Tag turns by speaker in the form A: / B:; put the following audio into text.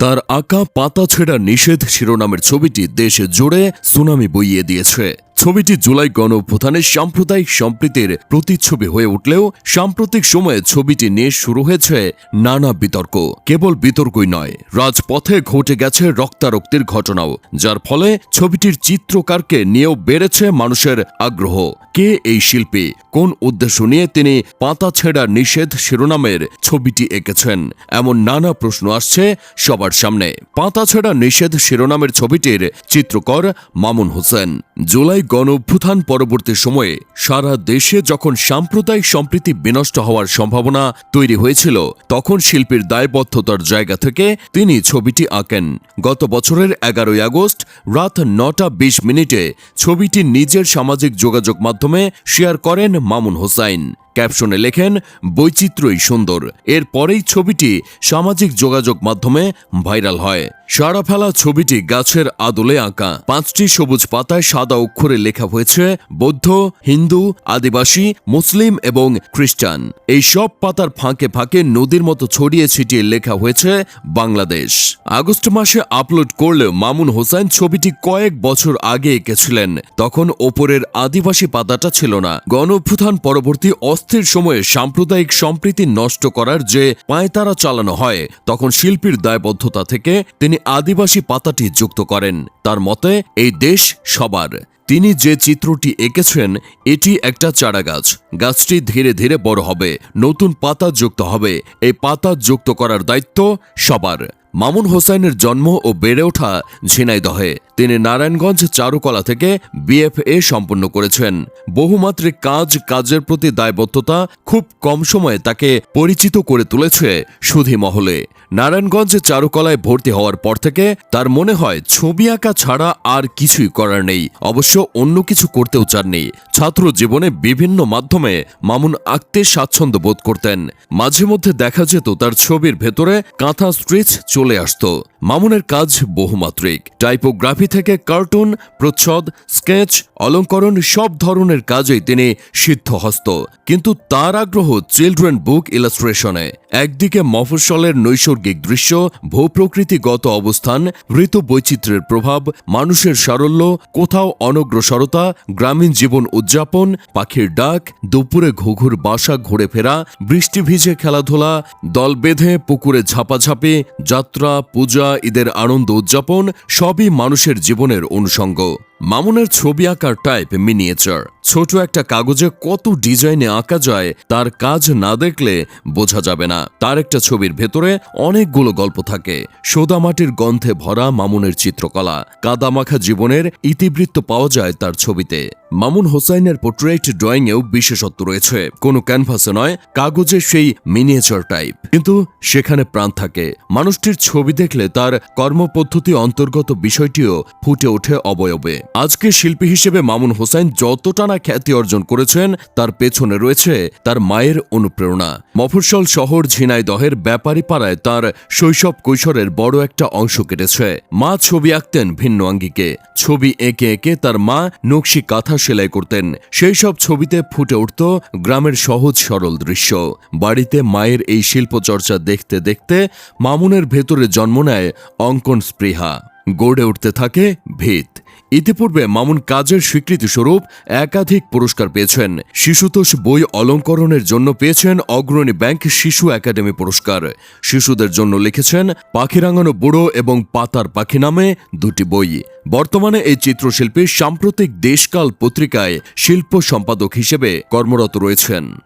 A: তার আঁকা পাতা ছেঁড়া নিষেধ শিরোনামের ছবিটি দেশে জুড়ে সুনামি বইয়ে দিয়েছে। ছবিটি জুলাই গণঅভ্যুত্থানের সাম্প্রদায়িক সম্প্রীতির প্রতিচ্ছবি হয়ে উঠলেও সাম্প্রতিক সময়ে ছবিটি নিয়ে শুরু হয়েছে নানা বিতর্ক। কেবল বিতর্কই নয়, রাজপথে ঘটে গেছে রক্তারক্তির ঘটনাও, যার ফলে ছবিটির চিত্রকারকে নিয়েও বেড়েছে মানুষের আগ্রহ। কে এই শিল্পী? কোন উদ্দেশ্য নিয়ে তিনি পাতা ছেঁড়া নিষেধ শিরোনামের ছবিটি এঁকেছেন? এমন নানা প্রশ্ন আসছে সবার সামনে। পাতা ছেঁড়া নিষেধ শিরোনামের ছবিটির চিত্রকর মামুন হোসেন। জুলাই গণ অভ্যুত্থান পরবর্তী সময়ে সারা দেশে যখন সাম্প্রদায়িক সম্প্রীতি বিনষ্ট হওয়ার সম্ভাবনা তৈরি হয়েছিল, তখন শিল্পীর দায়বদ্ধতার জায়গা থেকে তিনি ছবিটি আঁকেন। গত বছরের এগারোই আগস্ট রাত নটা বিশ মিনিটে ছবিটি নিজের সামাজিক যোগাযোগ মাধ্যমে শেয়ার করেন মামুন হোসাইন। ক্যাপশনে লেখেন, বৈচিত্র্যই সুন্দর। এরপরেই ছবিটি সামাজিক যোগাযোগ মাধ্যমে ভাইরাল হয়। সারা ফেলা ছবিটি গাছের আদলে আঁকা। পাঁচটি সবুজ পাতায় সাদা অক্ষরে লেখা হয়েছে, বৌদ্ধ, হিন্দু, আদিবাসী, মুসলিম এবং খ্রিস্টান। এই সব পাতার ফাঁকে ফাঁকে নদীর মতো ছড়িয়ে ছিটিয়ে লেখা হয়েছে, বাংলাদেশ। আগস্ট মাসে আপলোড করলেও মামুন হোসেন ছবিটি কয়েক বছর আগে এঁকেছিলেন। তখন ওপরের আদিবাসী পাতাটা ছিল না। গণঅভ্যুত্থান পরবর্তী অস্থির সময়ে সাম্প্রদায়িক সম্প্রীতি নষ্ট করার যে পায়তারা চালানো হয়, তখন শিল্পীর দায়বদ্ধতা থেকে তিনি আদিবাসী পাতাটি যুক্ত করেন। তার মতে, এই দেশ সবার। তিনি যে চিত্রটি এঁকেছেন এটি একটা চারাগাছ। গাছটি ধীরে ধীরে বড় হবে। নতুন পাতা যুক্ত হবে। এই পাতা যুক্ত করার দায়িত্ব সবার। মামুন হোসাইনের জন্ম ও বেড়ে ওঠা ঝিনাইদহে। তিনি নারায়ণগঞ্জ চারুকলা থেকে বিএফএ সম্পন্ন করেছেন। বহুমাত্রিক কাজ, কাজের প্রতি দায়বদ্ধতা খুব কম সময়ে তাকে পরিচিত করে তুলেছে সুধী মহলে। নারায়ণগঞ্জ চারুকলায় ভর্তি হওয়ার পর থেকে তার মনে হয়, ছবি আঁকা ছাড়া আর কিছুই করার নেই। অবশ্য অন্য কিছু করতেও চাননি। ছাত্র জীবনে বিভিন্ন মাধ্যমে মামুন আঁকতে স্বাচ্ছন্দ্য বোধ করতেন। মাঝে মধ্যে দেখা যেত তার ছবির ভেতরে কাঁথা স্ট্রিচ চলে আসত। মামুনের কাজ বহুমাত্রিক। টাইপোগ্রাফি থেকে কার্টুন, প্রচ্ছদ, স্কেচ, অলঙ্করণ সব ধরনের কাজেই তিনি সিদ্ধহস্ত। কিন্তু তার আগ্রহ চিলড্রেন বুক ইলাস্ট্রেশনে। একদিকে মফস্বলের নৈসর্গিক দৃশ্য, ভূপ্রকৃতিগত অবস্থান, ঋতু বৈচিত্র্যের প্রভাব, মানুষের সারল্য, কোথাও অনগ্রসরতা, গ্রামীণ জীবন উদযাপন, পাখির ডাক, দুপুরে ঘুঘুর বাসা ঘুরে ফেরা, বৃষ্টি ভিজে খেলাধুলা, দল বেঁধে পুকুরে ঝাপাঝাপি, যাত্রা, পূজা, ঈদের আনন্দ উদযাপন, সবই মানুষের জীবনের অনুষঙ্গ। মামুনের ছবি আঁকার টাইপ মিনিয়েচার ছোট একটা কাগজে কত ডিজাইনে আঁকা যায়, তার কাজ না দেখলে বোঝা যাবে না। তার একটা ছবির ভেতরে অনেকগুলো গল্প থাকে। সোদামাটির গন্ধে ভরা মামুনের চিত্রকলা। কাদামাখা জীবনের ইতিবৃত্ত পাওয়া যায় তার ছবিতে। মামুন হোসাইনের পোর্ট্রেট ড্রয়িংয়েও বিশেষত্ব রয়েছে। কোনো ক্যানভাসে নয়, কাগজে সেই মিনিয়েচার টাইপ কিন্তু সেখানে প্রাণ থাকে। মানুষটির ছবি দেখলে তার কর্মপদ্ধতি অন্তর্গত বিষয়টিও ফুটে ওঠে অবয়বে। আজকে শিল্পী হিসেবে মামুন হোসাইন যতটা না খ্যাতি অর্জন করেছেন, তার পেছনে রয়েছে তার মায়ের অনুপ্রেরণা। মফস্বল শহর ঝিনাইদহের ব্যাপারী পাড়ায় তার শৈশব কৈশোরের বড় একটা অংশ কেটেছে। মা ছবি আঁকতেন ভিন্ন আঙ্গিকে। ছবি এঁকে এঁকে তার মা নকশি কাঁথা সেলাই করতেন। সেই সব ছবিতে ফুটে উঠত গ্রামের সহজ সরল দৃশ্য। বাড়িতে মায়ের এই শিল্পচর্চা দেখতে দেখতে মামুনের ভেতরে জন্ম নেয় অঙ্কন স্পৃহা। গড়ে উঠতে থাকে ভিত ইতিপূর্বে মামুন কাজের স্বীকৃতি স্বরূপ একাধিক পুরস্কার পেয়েছেন। শিশুতোষ বই অলঙ্করণের জন্য পেয়েছেন অগ্রণী ব্যাংক শিশু একাডেমি পুরস্কার। শিশুদের জন্য লিখেছেন, পাখিরাঙানো বুড়ো এবং পাতার পাখি নামে দুটি বই। বর্তমানে এই চিত্রশিল্পী সাম্প্রতিক দেশকাল পত্রিকায় শিল্প সম্পাদক হিসেবে কর্মরত রয়েছেন।